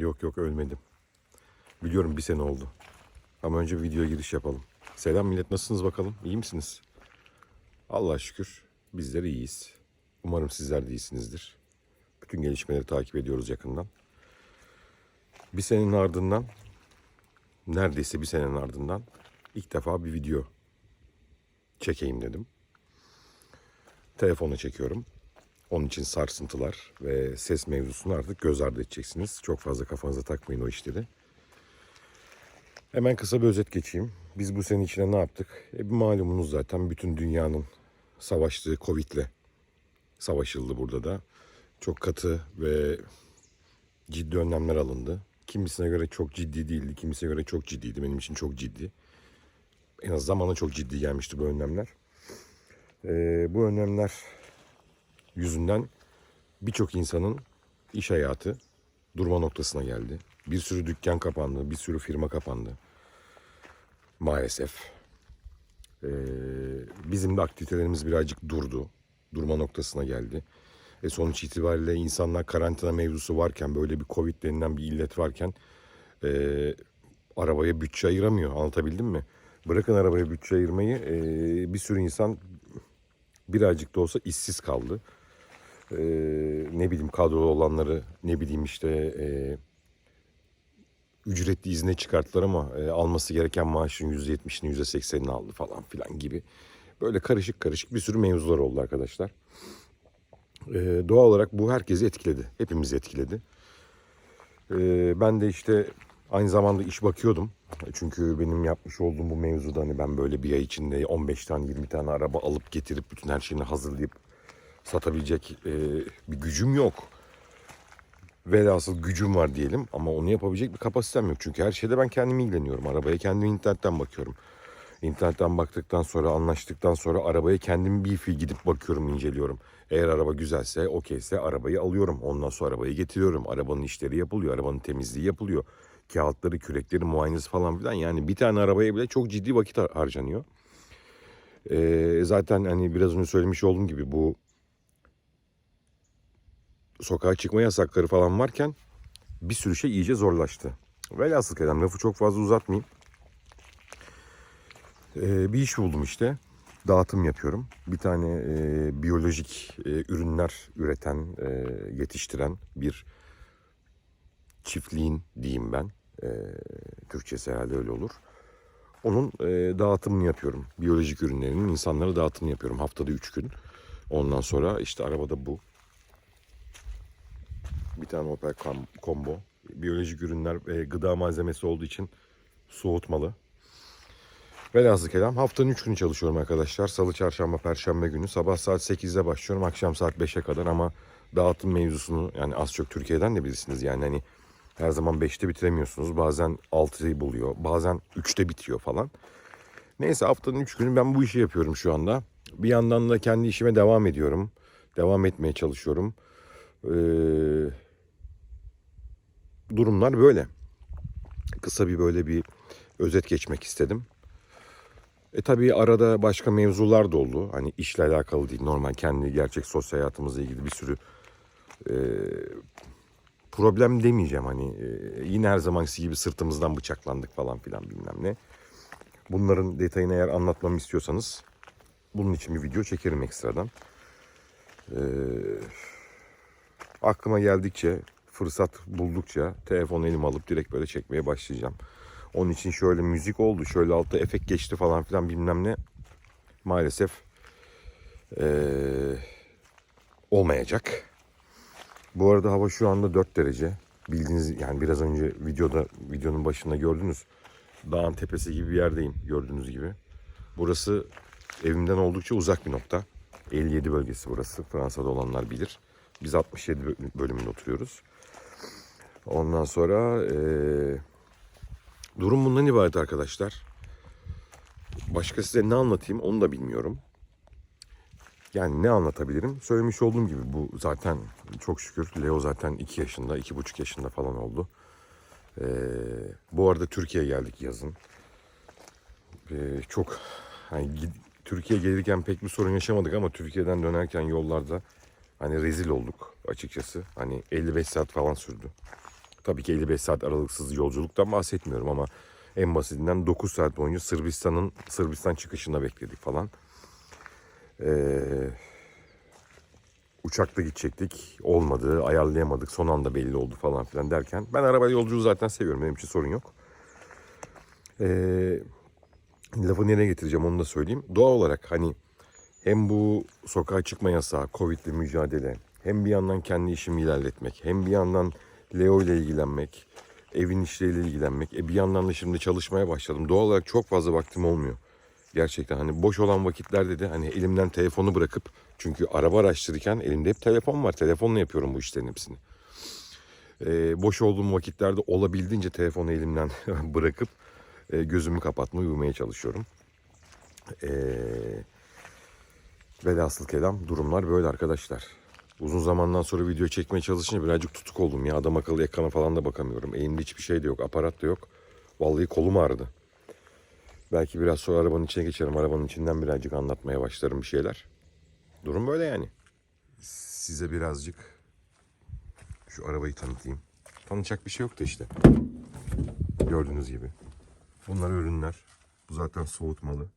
Yok yok ölmedim. Biliyorum bir sene oldu. Ama önce videoya giriş yapalım. Selam millet nasılsınız bakalım? İyi misiniz? Allah'a şükür bizler iyiyiz. Umarım sizler de iyisinizdir. Bütün gelişmeleri takip ediyoruz yakından. Bir senenin ardından neredeyse bir senenin ardından ilk defa bir video çekeyim dedim. Telefona çekiyorum. Onun için sarsıntılar ve ses mevzusunu artık göz ardı edeceksiniz. Çok fazla kafanıza takmayın o işleri. Hemen kısa bir özet geçeyim. Biz bu sene içinde ne yaptık? E, malumunuz zaten bütün dünyanın savaştığı Covid'le savaşıldı burada da. Çok katı ve ciddi önlemler alındı. Kimisine göre çok ciddi değildi, kimisine göre çok ciddiydi. Benim için çok ciddi. En azından bana çok ciddi gelmişti bu önlemler. Ee, bu önlemler yüzünden birçok insanın iş hayatı durma noktasına geldi. Bir sürü dükkan kapandı, bir sürü firma kapandı. Maalesef. Ee, bizim de aktivitelerimiz birazcık durdu. Durma noktasına geldi. E sonuç itibariyle insanlar karantina mevzusu varken, böyle bir Covid denilen bir illet varken e, arabaya bütçe ayıramıyor. Anlatabildim mi? Bırakın arabaya bütçe ayırmayı, e, bir sürü insan birazcık da olsa işsiz kaldı. Ee, ne bileyim kadrolu olanları ne bileyim işte e, ücretli izne çıkarttılar ama e, alması gereken maaşın %70'ini %80'ini aldı falan filan gibi. Böyle karışık karışık bir sürü mevzular oldu arkadaşlar. Ee, doğal olarak bu herkesi etkiledi. Hepimizi etkiledi. Ee, ben de işte aynı zamanda iş bakıyordum. Çünkü benim yapmış olduğum bu mevzuda hani ben böyle bir ay içinde 15 tane 20 tane araba alıp getirip bütün her şeyini hazırlayıp satabilecek e, bir gücüm yok. Velhasıl gücüm var diyelim ama onu yapabilecek bir kapasitem yok. Çünkü her şeyde ben kendim ilgileniyorum. Arabaya kendim internetten bakıyorum. İnternetten baktıktan sonra anlaştıktan sonra arabaya kendim bir fil gidip bakıyorum inceliyorum. Eğer araba güzelse okeyse arabayı alıyorum. Ondan sonra arabayı getiriyorum. Arabanın işleri yapılıyor. Arabanın temizliği yapılıyor. Kağıtları, kürekleri, muayenesi falan filan. Yani bir tane arabaya bile çok ciddi vakit har- harcanıyor. Ee, zaten hani biraz önce söylemiş olduğum gibi bu sokağa çıkma yasakları falan varken bir sürü şey iyice zorlaştı. Velhasıl kelam lafı çok fazla uzatmayayım. Ee, bir iş buldum işte. Dağıtım yapıyorum. Bir tane e, biyolojik e, ürünler üreten, e, yetiştiren bir çiftliğin diyeyim ben. E, Türkçesi herhalde öyle olur. Onun e, dağıtımını yapıyorum. Biyolojik ürünlerinin insanlara dağıtımını yapıyorum. Haftada üç gün. Ondan sonra işte arabada bu. Bir tane Opel Combo. Biyolojik ürünler e, gıda malzemesi olduğu için soğutmalı. Velhasıl kelam haftanın 3 günü çalışıyorum arkadaşlar. Salı, çarşamba, perşembe günü. Sabah saat 8'de başlıyorum. Akşam saat 5'e kadar ama dağıtım mevzusunu yani az çok Türkiye'den de bilirsiniz. Yani hani her zaman 5'te bitiremiyorsunuz. Bazen 6'yı buluyor. Bazen 3'te bitiyor falan. Neyse haftanın 3 günü ben bu işi yapıyorum şu anda. Bir yandan da kendi işime devam ediyorum. Devam etmeye çalışıyorum. Ee, durumlar böyle. Kısa bir böyle bir özet geçmek istedim. E tabii arada başka mevzular da oldu. Hani işle alakalı değil. Normal kendi gerçek sosyal hayatımızla ilgili bir sürü e, problem demeyeceğim. Hani e, yine her zamanki gibi sırtımızdan bıçaklandık falan filan bilmem ne. Bunların detayını eğer anlatmamı istiyorsanız bunun için bir video çekerim ekstradan. E, aklıma geldikçe, fırsat buldukça telefonu elime alıp direkt böyle çekmeye başlayacağım. Onun için şöyle müzik oldu, şöyle altta efekt geçti falan filan bilmem ne. Maalesef eee, olmayacak. Bu arada hava şu anda 4 derece. Bildiğiniz yani biraz önce videoda videonun başında gördünüz. Dağın tepesi gibi bir yerdeyim gördüğünüz gibi. Burası evimden oldukça uzak bir nokta. 57 bölgesi burası. Fransa'da olanlar bilir. Biz 67 bö- bölümünde oturuyoruz. Ondan sonra eee Durum bundan ibaret arkadaşlar. Başka size ne anlatayım onu da bilmiyorum. Yani ne anlatabilirim? Söylemiş olduğum gibi bu zaten çok şükür Leo zaten 2 yaşında, iki buçuk yaşında falan oldu. Ee, bu arada Türkiye'ye geldik yazın. Ee, çok hani gid- Türkiye gelirken pek bir sorun yaşamadık ama Türkiye'den dönerken yollarda hani rezil olduk açıkçası. Hani 55 saat falan sürdü. Tabii ki 55 saat aralıksız yolculuktan bahsetmiyorum ama en basitinden 9 saat boyunca Sırbistan'ın Sırbistan çıkışına bekledik falan. Ee, uçakla gidecektik. Olmadı, ayarlayamadık. Son anda belli oldu falan filan derken. Ben araba yolculuğu zaten seviyorum. Benim için sorun yok. Ee, lafı nereye getireceğim onu da söyleyeyim. Doğal olarak hani hem bu sokağa çıkma yasağı, Covid'le mücadele, hem bir yandan kendi işimi ilerletmek, hem bir yandan Leo ile ilgilenmek, evin işleriyle ilgilenmek. E bir yandan da şimdi çalışmaya başladım. Doğal olarak çok fazla vaktim olmuyor. Gerçekten hani boş olan vakitlerde de hani elimden telefonu bırakıp çünkü araba araştırırken elimde hep telefon var. Telefonla yapıyorum bu işlerin hepsini. E, boş olduğum vakitlerde olabildiğince telefonu elimden bırakıp e, gözümü kapatmayı uyumaya çalışıyorum. Eee Velhasıl kelam durumlar böyle arkadaşlar. Uzun zamandan sonra video çekmeye çalışınca birazcık tutuk oldum ya. Adam akıllı ekrana falan da bakamıyorum. Elimde hiçbir şey de yok. Aparat da yok. Vallahi kolum ağrıdı. Belki biraz sonra arabanın içine geçerim. Arabanın içinden birazcık anlatmaya başlarım bir şeyler. Durum böyle yani. Size birazcık şu arabayı tanıtayım. Tanıtacak bir şey yoktu işte. Gördüğünüz gibi. Bunlar ürünler. Bu zaten soğutmalı.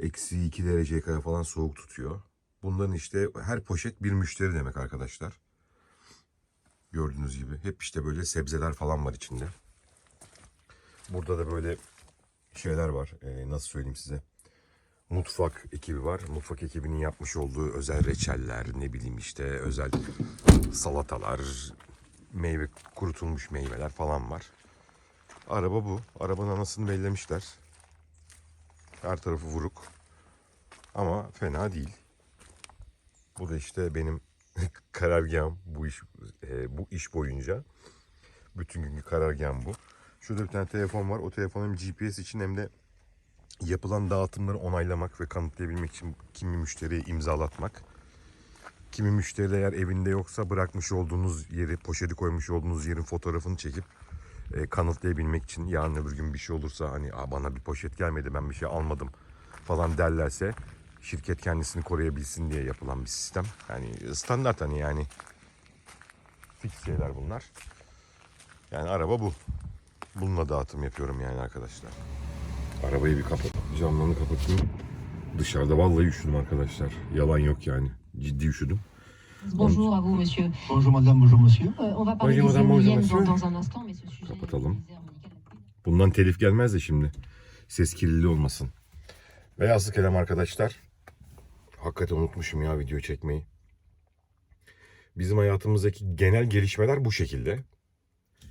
Eksi 2 dereceye kadar falan soğuk tutuyor. Bunların işte her poşet bir müşteri demek arkadaşlar. Gördüğünüz gibi. Hep işte böyle sebzeler falan var içinde. Burada da böyle şeyler var. Ee, nasıl söyleyeyim size. Mutfak ekibi var. Mutfak ekibinin yapmış olduğu özel reçeller, ne bileyim işte özel salatalar, meyve kurutulmuş meyveler falan var. Araba bu. Arabanın anasını bellemişler. Her tarafı vuruk. Ama fena değil. Bu da işte benim karargahım bu iş e, bu iş boyunca. Bütün günkü karargahım bu. Şurada bir tane telefon var. O telefon hem GPS için hem de yapılan dağıtımları onaylamak ve kanıtlayabilmek için kimi müşteriye imzalatmak. Kimi müşteri eğer evinde yoksa bırakmış olduğunuz yeri, poşeti koymuş olduğunuz yerin fotoğrafını çekip e, kanıtlayabilmek için yarın öbür gün bir şey olursa hani Aa, bana bir poşet gelmedi ben bir şey almadım falan derlerse şirket kendisini koruyabilsin diye yapılan bir sistem. Yani standart hani yani fix şeyler bunlar. Yani araba bu. Bununla dağıtım yapıyorum yani arkadaşlar. Arabayı bir kapat. Camlarını kapatayım. Dışarıda vallahi üşüdüm arkadaşlar. Yalan yok yani. Ciddi üşüdüm. Bonjour à vous, monsieur. Bonjour madame, bonjour monsieur. Euh, on va parler Bonjour, des madame, bonjour, éoliennes monsieur. dans, un instant, mais ce sujet est Kapatalım. Bundan telif gelmez de şimdi. Ses kirliliği olmasın. Velhasıl kelam arkadaşlar. Hakikaten unutmuşum ya video çekmeyi. Bizim hayatımızdaki genel gelişmeler bu şekilde.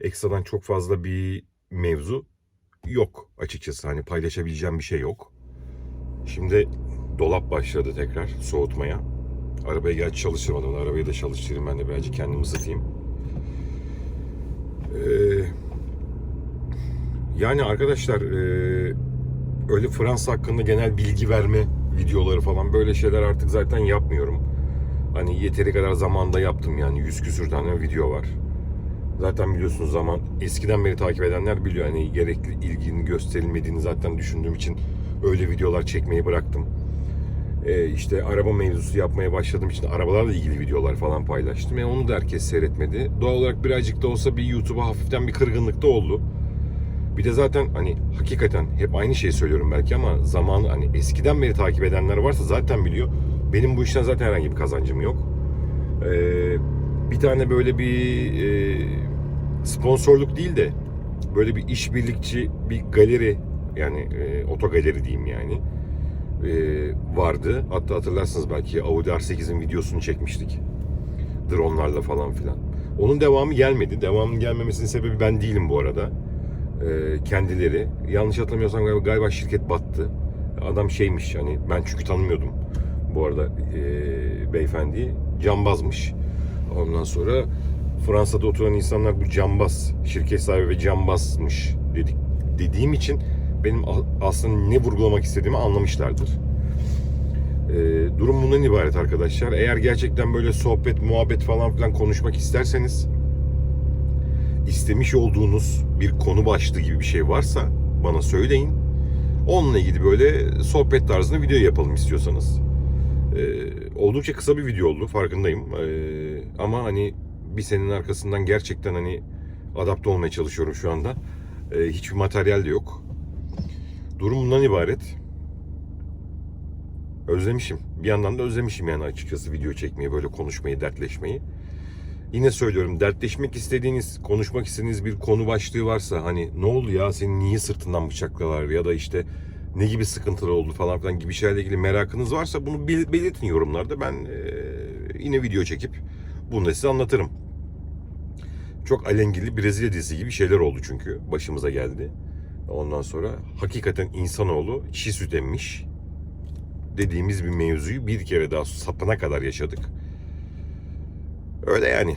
Ekstradan çok fazla bir mevzu yok açıkçası. Hani paylaşabileceğim bir şey yok. Şimdi dolap başladı tekrar soğutmaya. Arabayı gerçi çalıştırmadım. Arabayı da çalıştırayım ben de birazcık kendimi ısıtayım. Eee yani arkadaşlar e, öyle Fransa hakkında genel bilgi verme videoları falan böyle şeyler artık zaten yapmıyorum. Hani yeteri kadar zamanda yaptım yani yüz küsür tane video var. Zaten biliyorsunuz zaman eskiden beri takip edenler biliyor hani gerekli ilginin gösterilmediğini zaten düşündüğüm için öyle videolar çekmeyi bıraktım. E, işte araba mevzusu yapmaya başladığım için arabalarla ilgili videolar falan paylaştım. E, onu da herkes seyretmedi. Doğal olarak birazcık da olsa bir YouTube'a hafiften bir kırgınlık da oldu. Bir de zaten hani hakikaten hep aynı şeyi söylüyorum belki ama zamanı hani eskiden beri takip edenler varsa zaten biliyor. Benim bu işten zaten herhangi bir kazancım yok. Ee, bir tane böyle bir e, sponsorluk değil de böyle bir işbirlikçi bir galeri yani e, otogaleri diyeyim yani e, vardı. Hatta hatırlarsınız belki Audi R8'in videosunu çekmiştik. Dronlarla falan filan. Onun devamı gelmedi. Devamının gelmemesinin sebebi ben değilim bu arada e, kendileri. Yanlış hatırlamıyorsam galiba, galiba şirket battı. Adam şeymiş hani ben çünkü tanımıyordum bu arada e, beyefendiyi. Cambazmış. Ondan sonra Fransa'da oturan insanlar bu cambaz, şirket sahibi ve cambazmış dedik, dediğim için benim aslında ne vurgulamak istediğimi anlamışlardır. E, durum bundan ibaret arkadaşlar. Eğer gerçekten böyle sohbet, muhabbet falan filan konuşmak isterseniz istemiş olduğunuz bir konu başlığı gibi bir şey varsa bana söyleyin. Onunla ilgili böyle sohbet tarzında video yapalım istiyorsanız. Ee, oldukça kısa bir video oldu farkındayım. Ee, ama hani bir senenin arkasından gerçekten hani adapte olmaya çalışıyorum şu anda. Ee, hiçbir materyal de yok. Durum bundan ibaret. Özlemişim. Bir yandan da özlemişim yani açıkçası video çekmeyi, böyle konuşmayı, dertleşmeyi. Yine söylüyorum dertleşmek istediğiniz, konuşmak istediğiniz bir konu başlığı varsa hani ne oldu ya senin niye sırtından bıçaklalar ya da işte ne gibi sıkıntılar oldu falan filan gibi şeylerle ilgili merakınız varsa bunu bel- belirtin yorumlarda. Ben eee, yine video çekip bunu da size anlatırım. Çok alengili Brezilya dizisi gibi şeyler oldu çünkü başımıza geldi. Ondan sonra hakikaten insanoğlu çiğ süt emmiş dediğimiz bir mevzuyu bir kere daha sapına kadar yaşadık. Öyle yani.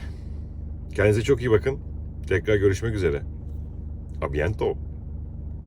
Kendinize çok iyi bakın. Tekrar görüşmek üzere. A bientôt.